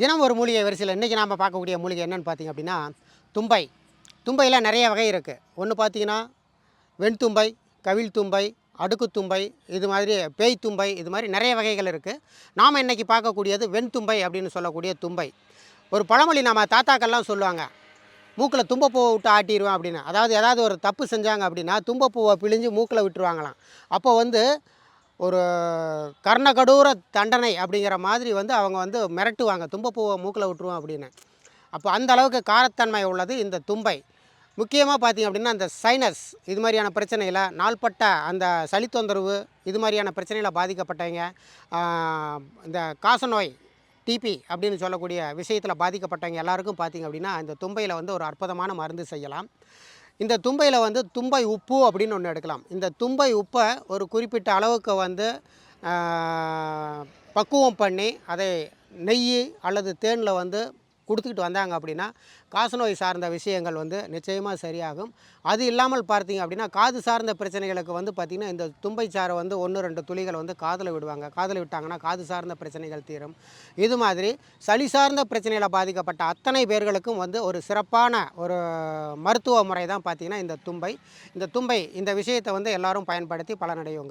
தினம் ஒரு மூலிகை வரிசையில் இன்றைக்கி நாம் பார்க்கக்கூடிய மூலிகை என்னென்னு பார்த்தீங்க அப்படின்னா தும்பை. தும்பையில் நிறைய வகை இருக்குது ஒன்று பார்த்தீங்கன்னா வெண்தும்பை கவிழ் தும்பை அடுக்கு தும்பை இது மாதிரி பேய் தும்பை இது மாதிரி நிறைய வகைகள் இருக்குது நாம் இன்றைக்கி பார்க்கக்கூடியது வெண்தும்பை அப்படின்னு சொல்லக்கூடிய தும்பை. ஒரு பழமொழி நம்ம தாத்தாக்கள்லாம் சொல்லுவாங்க மூக்கில் தும்பப்பூவை விட்டு ஆட்டிடுவேன் அப்படின்னு. அதாவது ஏதாவது ஒரு தப்பு செஞ்சாங்க அப்படின்னா தும்பப்பூவை பிழிஞ்சு மூக்கில் விட்டுருவாங்களாம். அப்போ வந்து ஒரு கர்ணகடூர தண்டனை அப்படிங்கிற மாதிரி வந்து அவங்க வந்து மிரட்டுவாங்க. தும்பப்பூவை மூக்கில் விட்டுருவோம் அப்படின்னு. அப்போ அந்த அளவுக்கு காரத்தன்மை உள்ளது இந்த தும்பை. முக்கியமாக பார்த்தீங்க அப்படின்னா அந்த சைனஸ் இது மாதிரியான பிரச்சனையில் நாள்பட்ட அந்த சளி தொந்தரவு இது மாதிரியான பிரச்சனையில் பாதிக்கப்பட்டவங்க இந்த காசநோய் டிபி அப்படின்னு சொல்லக்கூடிய விஷயத்தில் பாதிக்கப்பட்டவங்க எல்லாருக்கும் பார்த்தீங்க அப்படின்னா இந்த தும்பையில் வந்து ஒரு அற்புதமான மருந்து செய்யலாம். இந்த தும்பையில் வந்து தும்பை உப்பு அப்படின்னு ஒன்று எடுக்கலாம். இந்த தும்பை உப்பை ஒரு குறிப்பிட்ட அளவுக்கு வந்து பக்குவம் பண்ணி அதை நெய் அல்லது தேனில் வந்து கொடுத்துக்கிட்டு வந்தாங்க அப்படின்னா காசு நோய் சார்ந்த விஷயங்கள் வந்து நிச்சயமாக சரியாகும். அது இல்லாமல் பார்த்தீங்க அப்படின்னா காது சார்ந்த பிரச்சனைகளுக்கு வந்து பார்த்திங்கன்னா இந்த தும்பை வந்து ஒன்று ரெண்டு துளிகள் வந்து காதில் விடுவாங்க. காதில் விட்டாங்கன்னா காது சார்ந்த பிரச்சனைகள் தீரும். இது மாதிரி சளி சார்ந்த பிரச்சனையில் பாதிக்கப்பட்ட அத்தனை பேர்களுக்கும் வந்து ஒரு சிறப்பான ஒரு மருத்துவ முறை தான் பார்த்திங்கன்னா இந்த தும்பை. இந்த தும்பை இந்த விஷயத்தை வந்து எல்லாரும் பயன்படுத்தி பலனடையுங்கள்.